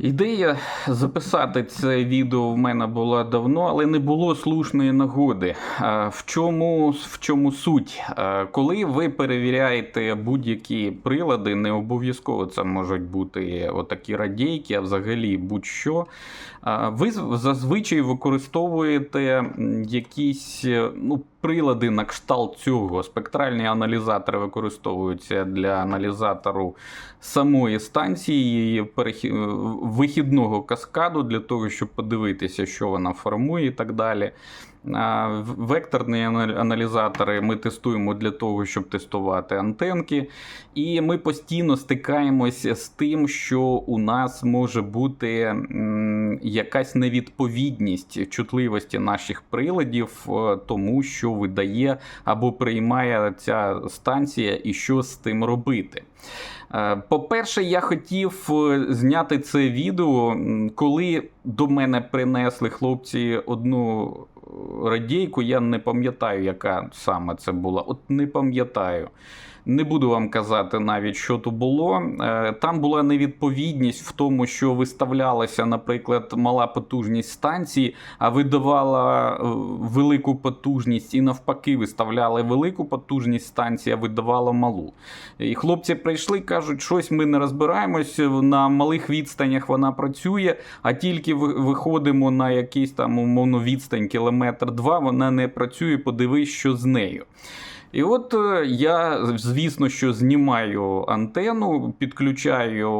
Ідея записати це відео в мене була давно, але не було слушної нагоди. В чому, в чому суть? Коли ви перевіряєте будь-які прилади, не обов'язково це можуть бути отакі радійки, а взагалі будь-що. Ви зазвичай використовуєте якісь е, ну, прилади на кшталт цього. Спектральні аналізатори використовуються для аналізатору самої станції, перехі- вихідного каскаду для того, щоб подивитися, що вона формує і так далі. Векторні аналізатори ми тестуємо для того, щоб тестувати антенки. І ми постійно стикаємося з тим, що у нас може бути якась невідповідність чутливості наших приладів е, тому, що видає або приймає ця станція, і що з тим робити. Е, По-перше, я хотів е, зняти це відео, коли до мене принесли хлопці одну радійку. Я не пам'ятаю, яка саме це була. От не пам'ятаю. Не буду вам казати навіть, що то було. Е, Там була невідповідність в тому, що виставлялася, наприклад, мала потужність станції, а видавала е, велику потужність, і навпаки, виставляли велику потужність станції, а видавала малу. І хлопці прийшли, кажуть, щось ми не розбираємось. На малих відстанях вона працює, а тільки ви- виходимо на якийсь там умовно відстань кілометр-два, вона не працює. Подивись, що з нею. І от е, я, звісно, що знімаю антенну, підключаю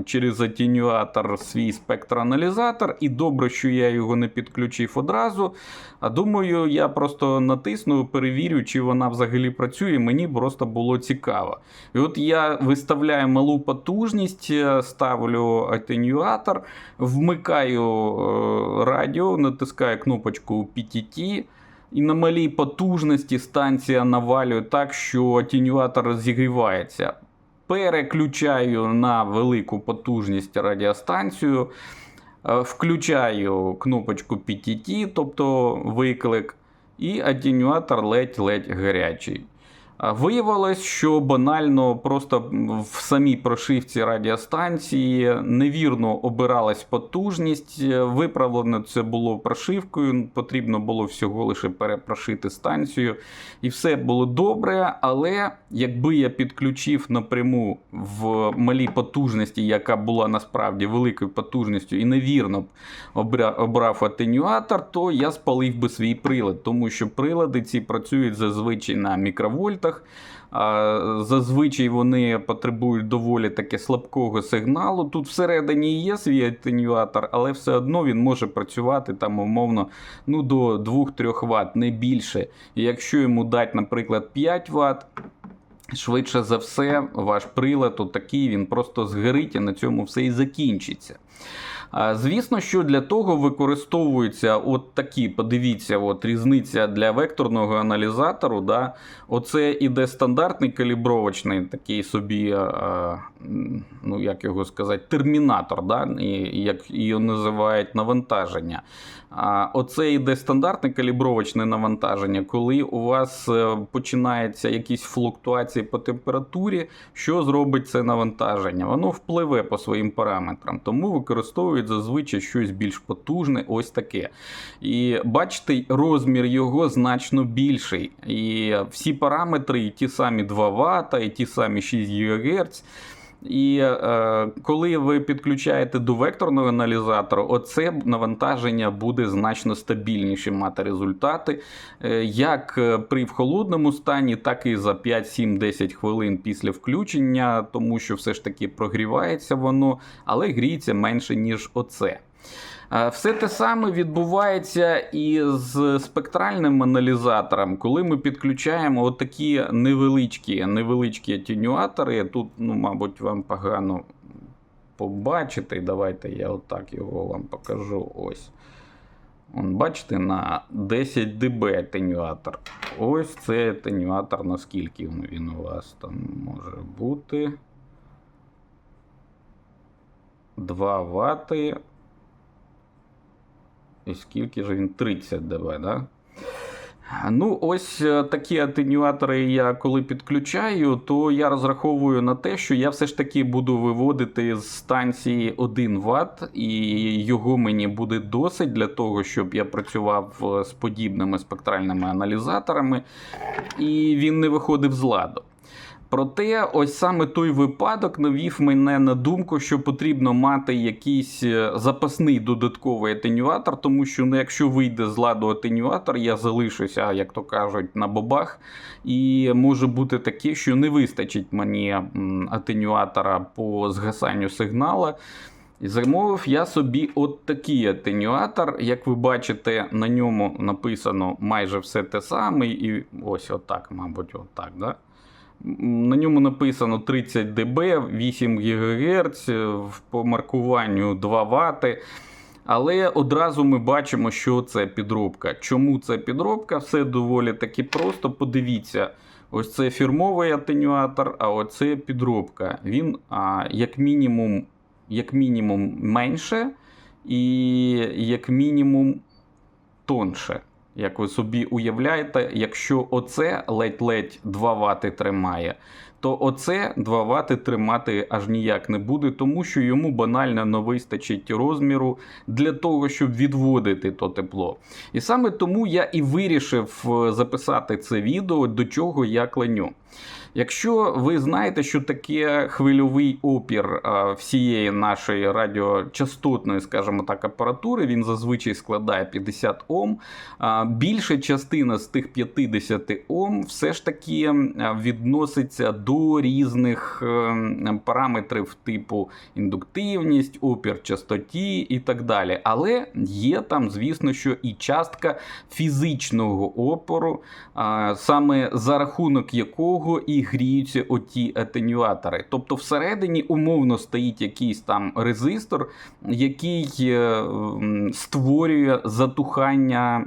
е, через атенюатор свій спектроаналізатор, і добре, що я його не підключив одразу. А думаю, я просто натисну, перевірю, чи вона взагалі працює. Мені просто було цікаво. І от я виставляю малу потужність, е, ставлю атенюатор, вмикаю радіо, натискаю кнопочку PTT. І на малій потужності станція навалює так, що атінюатор розігрівається. Переключаю на велику потужність радіостанцію, е, включаю кнопочку PTT, тобто виклик, і атінюатор ледь-ледь гарячий. Виявилось, що банально просто в самій прошивці радіостанції невірно обиралась потужність. Виправлено це було прошивкою. Потрібно було всього лише перепрошити станцію, і все було добре. Але якби я підключив напряму в малій потужності, яка була насправді великою потужністю, і невірно б обрав атенюатор, то я спалив би свій прилад, тому що прилади ці працюють зазвичай на мікровольтах. А, Зазвичай вони потребують доволі таки слабкого сигналу. Тут всередині є свій атенюатор, але все одно він може працювати там умовно ну, до 2-3 Вт, не більше. І якщо йому дати, наприклад, 5 Вт, швидше за все, ваш прилад отакий, він просто згорить і на цьому все і закінчиться. Звісно, що для того використовуються от такі, подивіться, от різниця для векторного аналізатору. Да? Оце іде стандартний калібровочний такий собі, ну як його сказати, термінатор, да? як його називають навантаження. А оце йде стандартне калібровочне навантаження, коли у вас е, починається якісь флуктуації по температурі, що зробить це навантаження? Воно впливе по своїм параметрам, тому використовують зазвичай щось більш потужне, ось таке. І бачите, розмір його значно більший. І всі параметри, і ті самі 2 Вт, і ті самі 6 ГГц. І е, коли ви підключаєте до векторного аналізатора, оце навантаження буде значно стабільніше мати результати, е, як е, при холодному стані, так і за 5-7-10 хвилин після включення, тому що все ж таки прогрівається воно, але гріється менше, ніж оце. Все те саме відбувається і з спектральним аналізатором, коли ми підключаємо отакі невеличкі, невеличкі атенюатори. Тут, ну, мабуть, вам погано побачити. Давайте я отак його вам покажу. Ось. Он, бачите, на 10 дБ атенюатор. Ось це атенюатор, наскільки він у вас там може бути. 2 вати. І скільки ж він 30 дБ, да? Ну, ось е, такі атенюатори я коли підключаю, то я розраховую на те, що я все ж таки буду виводити з станції 1 Вт, і його мені буде досить для того, щоб я працював е, з подібними спектральними аналізаторами, і він не виходив з ладу. Проте, ось саме той випадок навів мене на думку, що потрібно мати якийсь е, запасний додатковий атенюатор, тому що ну, якщо вийде з ладу атенюатор, я залишуся, як то кажуть, на бобах. І може бути таке, що не вистачить мені атенюатора по згасанню сигнала. І замовив я собі от такий атенюатор. Як ви бачите, на ньому написано майже все те саме, і ось отак, мабуть, отак. Да? На ньому написано 30 дБ, 8 ГГц, по маркуванню 2 Вт. Але одразу ми бачимо, що це підробка. Чому це підробка? Все доволі таки просто. Подивіться, ось це фірмовий атенюатор, а оце підробка. Він а, як мінімум, як мінімум менше і як мінімум тонше. Як ви собі уявляєте, якщо оце ледь-ледь 2 Вт тримає, то оце 2 Вт тримати аж ніяк не буде, тому що йому банально не вистачить розміру для того, щоб відводити то тепло. І саме тому я і вирішив е, записати це відео, до чого я кленю. Якщо ви знаєте, що таке хвильовий опір всієї нашої радіочастотної, скажімо так, апаратури, він зазвичай складає 50 Ом. Більша частина з тих 50 Ом все ж таки відноситься до різних е, параметрів типу індуктивність, опір частоті і так далі. Але є там, звісно, що і частка фізичного опору, саме за рахунок якого і гріються оті атенюатори. Тобто всередині умовно стоїть якийсь там резистор, який е, створює затухання,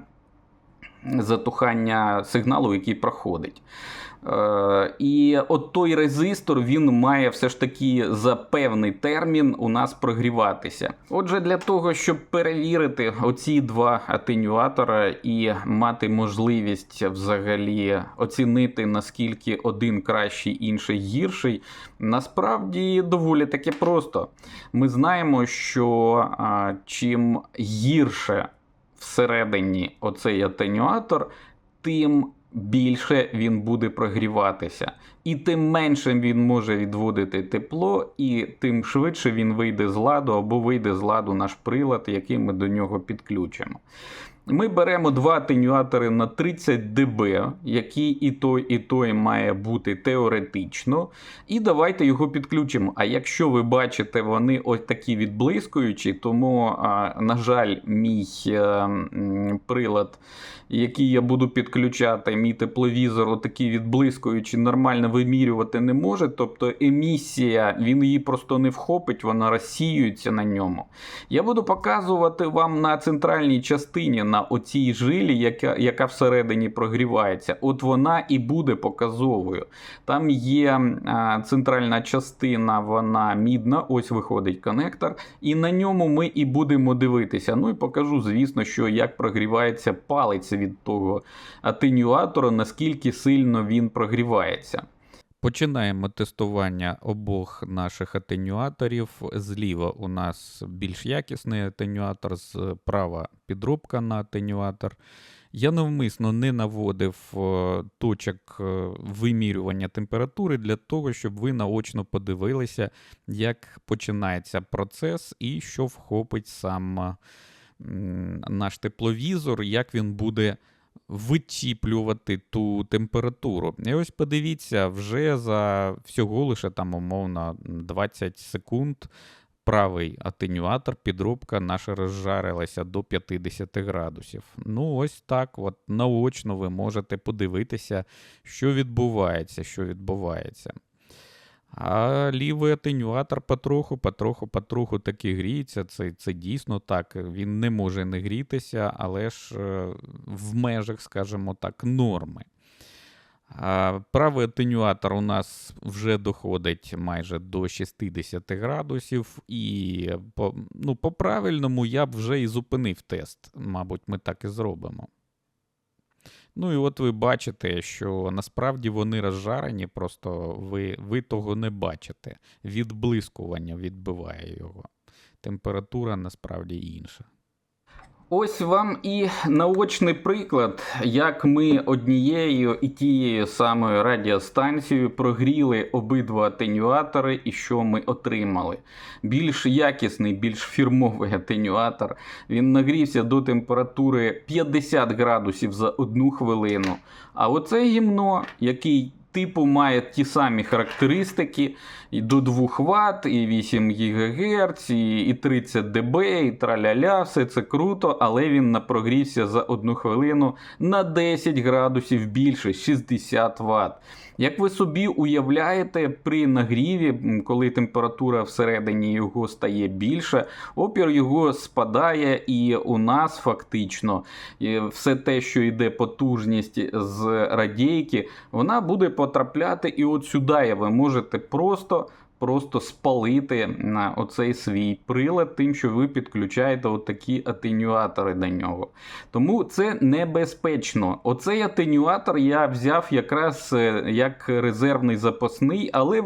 затухання сигналу, який проходить. Е, І от той резистор він має все ж таки за певний термін у нас прогріватися. Отже, для того, щоб перевірити оці два атенюатора і мати можливість взагалі оцінити наскільки один кращий, інший гірший, насправді доволі таки просто. Ми знаємо, що а, чим гірше всередині оцей атенюатор, тим більше він буде прогріватися. І тим менше він може відводити тепло, і тим швидше він вийде з ладу або вийде з ладу наш прилад, який ми до нього підключимо. Ми беремо два атенюатори на 30 дБ, який і той, і той має бути теоретично. І давайте його підключимо. А якщо ви бачите, вони ось такі відблискуючі, тому, на жаль, мій е, прилад, який я буду підключати, мій тепловізор, отакий відблискуючий, нормально вимірювати не може. Тобто емісія, він її просто не вхопить, вона розсіюється на ньому. Я буду показувати вам на центральній частині, на оцій жилі, яка, яка всередині прогрівається. От вона і буде показовою. Там є а, центральна частина, вона мідна, ось виходить конектор, і на ньому ми і будемо дивитися. Ну і покажу, звісно, що як прогрівається палець від того атенюатора, наскільки сильно він прогрівається. Починаємо тестування обох наших атенюаторів. Зліва у нас більш якісний атенюатор, справа підробка на атенюатор. Я навмисно не наводив е, точок е, вимірювання температури для того, щоб ви наочно подивилися, як починається процес і що вхопить сам наш тепловізор, як він буде вичіплювати ту температуру. І ось подивіться, вже за всього лише там умовно 20 секунд правий атенюатор, підробка наша розжарилася до 50 градусів. Ну, ось так, от наочно ви можете подивитися, що відбувається, що відбувається. А лівий атенюатор потроху, потроху, потроху таки гріється. Це, це дійсно так. Він не може не грітися, але ж е, в межах, скажімо так, норми. А правий атенюатор у нас вже доходить майже до 60 градусів, і по, ну, по правильному я б вже і зупинив тест. Мабуть, ми так і зробимо. Ну і от ви бачите, що насправді вони розжарені, просто ви, ви того не бачите. Відблискування відбиває його. Температура насправді інша. Ось вам і наочний приклад, як ми однією і тією самою радіостанцією прогріли обидва атенюатори і що ми отримали. Більш якісний, більш фірмовий атенюатор. Він нагрівся до температури 50 градусів за одну хвилину. А оце гімно, який типу має ті самі характеристики і до 2 Вт, і 8 ГГц, і, і 30 дБ, і траля-ля, все це круто, але він напрогрівся за одну хвилину на 10 градусів більше, 60 Вт. Як ви собі уявляєте, при нагріві, коли температура всередині його стає більше, опір його спадає, і у нас фактично е, все те, що йде потужність з радійки, вона буде потрапляти і от сюди ви можете просто. Просто спалити на оцей свій прилад, тим, що ви підключаєте отакі атенюатори до нього. Тому це небезпечно. Оцей атенюатор я взяв якраз е, як резервний запасний, але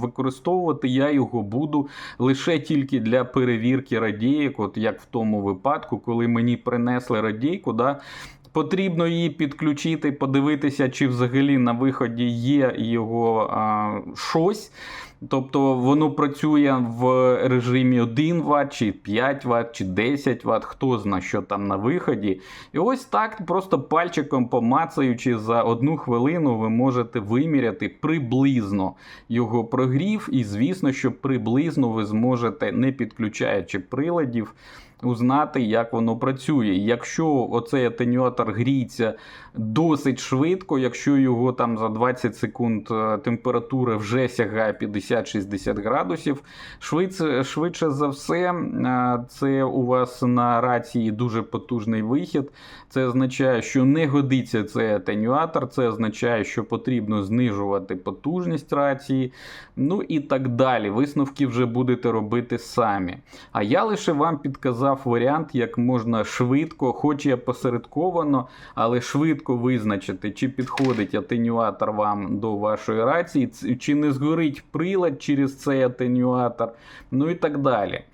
використовувати я його буду лише тільки для перевірки радійок, от як в тому випадку, коли мені принесли радійку. Да, Потрібно її підключити, подивитися, чи взагалі на виході є його а, щось. Тобто воно працює в режимі 1 Вт, чи 5 Вт, чи 10 Вт, хто знає, що там на виході. І ось так, просто пальчиком помацаючи за одну хвилину, ви можете виміряти приблизно його прогрів. І звісно, що приблизно ви зможете, не підключаючи приладів, узнати, як воно працює. Якщо оцей атенюатор гріється досить швидко, якщо його там за 20 секунд е, температура вже сягає 50-60 градусів, швидше, швидше за все, е, це у вас на рації дуже потужний вихід. Це означає, що не годиться цей атенюатор, це означає, що потрібно знижувати потужність рації, ну і так далі. Висновки вже будете робити самі. А я лише вам підказав варіант, як можна швидко, хоч і посередковано, але швидко визначити, чи підходить атенюатор вам до вашої рації, чи не згорить прилад через цей атенюатор, ну і так далі.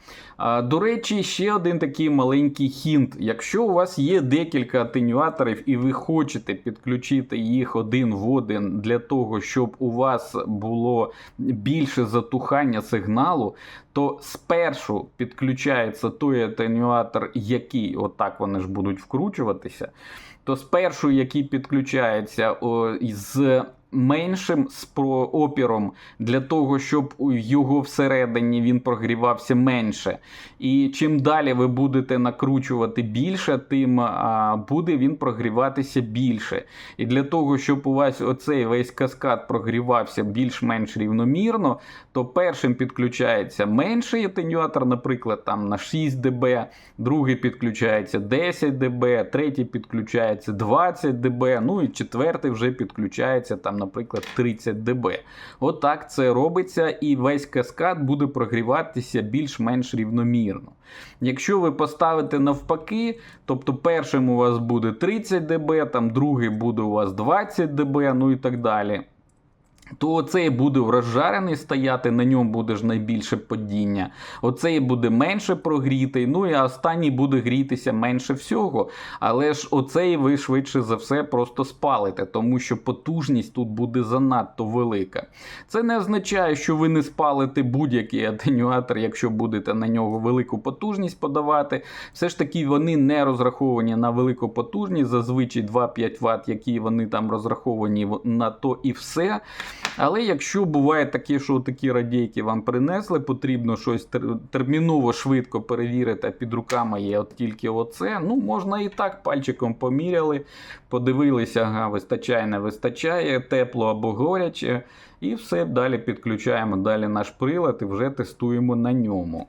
До речі, ще один такий маленький хінт. Якщо у вас є декілька атенюаторів і ви хочете підключити їх один в один для того, щоб у вас було більше затухання сигналу, то спершу підключається той атенюатор, який, отак вони ж будуть вкручуватися, то спершу, який підключається з меншим опіром для того, щоб його всередині він прогрівався менше. І чим далі ви будете накручувати більше, тим буде він прогріватися більше. І для того, щоб у вас оцей весь каскад прогрівався більш-менш рівномірно, то першим підключається менший атенюатор, наприклад, там на 6 дБ, другий підключається 10 дБ, третій підключається 20 дБ, ну і четвертий вже підключається там, наприклад, 30 дБ. Отак це робиться, і весь каскад буде прогріватися більш-менш рівномірно. Якщо ви поставите навпаки, тобто першим у вас буде 30 дБ, там другий буде у вас 20 дБ, ну і так далі. То оцей буде розжарений стояти, на ньому буде ж найбільше падіння. Оцей буде менше прогрітий, ну і останній буде грітися менше всього. Але ж оцей ви швидше за все просто спалите, тому що потужність тут буде занадто велика. Це не означає, що ви не спалите будь-який атенюатор, якщо будете на нього велику потужність подавати. Все ж таки вони не розраховані на велику потужність, зазвичай 2-5 Вт, які вони там розраховані на то і все. Але якщо буває таке, що такі радійки вам принесли, потрібно щось терміново швидко перевірити, а під руками є от тільки оце. Ну, можна і так пальчиком поміряли, подивилися, ага, вистачає, не вистачає, тепло або горяче. І все далі підключаємо далі наш прилад і вже тестуємо на ньому.